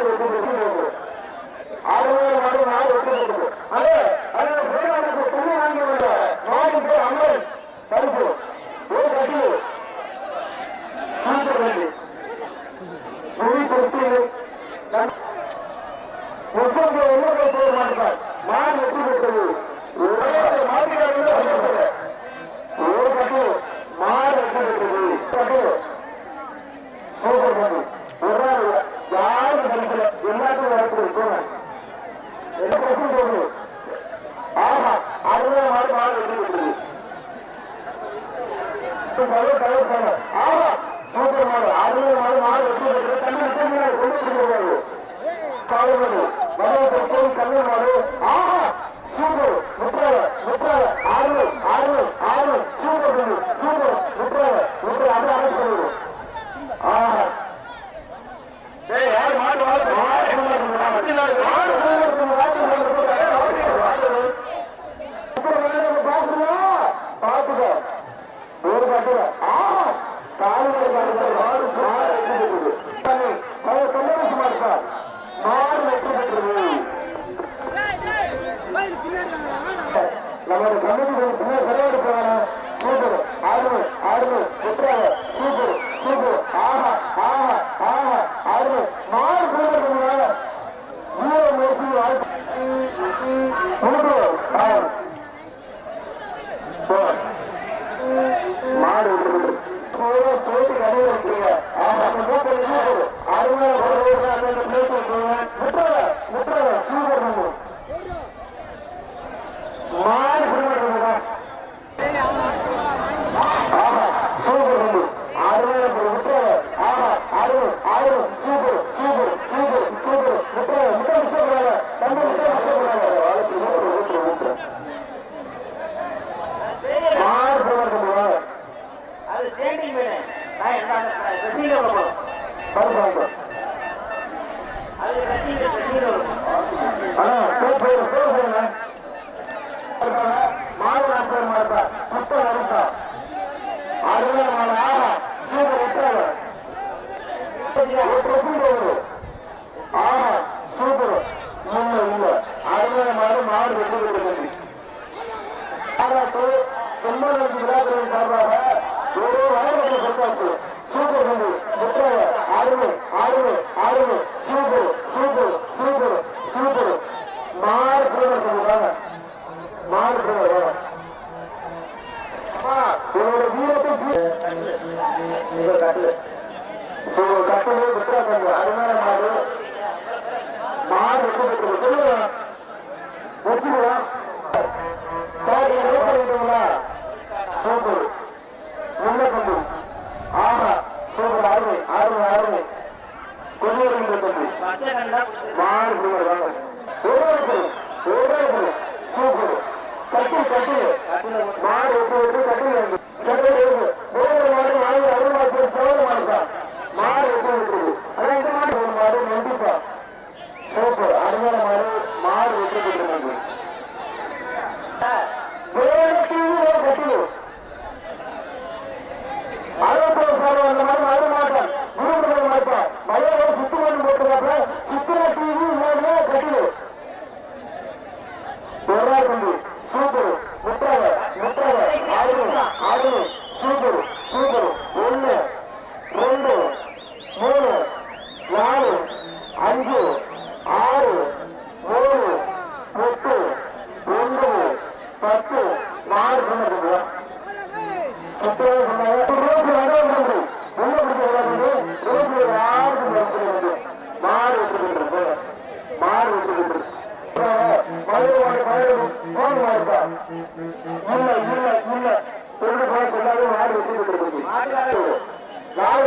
மாடு வெற்றி ஆறு மாடு மாடு வெற்றி தலைவர் ஆமா சூப்பர் மாடு அறுபது மாடு மாடு கொண்டு கண்ணு மாடு. ஆமா சூப்பர் முப்பது முப்பது ஆறு ஆறு ஆறு சூப்பர் சூப்பர் முப்பது முப்பது அது அதை சொல்லுவோம் ஆஹா. ஏய் யார் மாடு நமது கமிட்டிகள் சரியாக போவாங்க சூப்பர் ஆடுமை ஆடுமை குற்றாக சூப்பர் சூப்பர் ஆஹா ஆஹா ஆஹா ஆடுமை அது ஸ்டேண்டிங் மேலே நான் என்ன ரசீகர் போகிறோம் பரப்பு அது ரசீகர் ரசீகர் ஆனால் போய் போய் போய் உன்னோட வீரத்தை உங்க கட்டில் உங்க கட்டிலே அருமையான மாடு அஞ்சு ஆறு மூணு எட்டு ஒன்பது பத்து நாலு சொன்னது இருபத்தி ரெண்டாவது உள்ள பிடிக்கிறது இருபத்தி ஆறு மாறு வச்சுக்கிட்டு மாறு வச்சுக்கிட்டு மதுரை மதுரை போன் வாய்ப்பா இல்லை இல்லை இல்லை. திருடு போய் கொண்டாடி மாடு வச்சுக்கிட்டு இருக்குது நாலு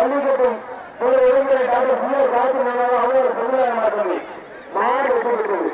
ஜல்லிக்கட்டும் டாக்டர் சி ஆர் காத்து அவங்க சமுதாய மாற்றங்கள் மாடு வெற்றி பெற்றது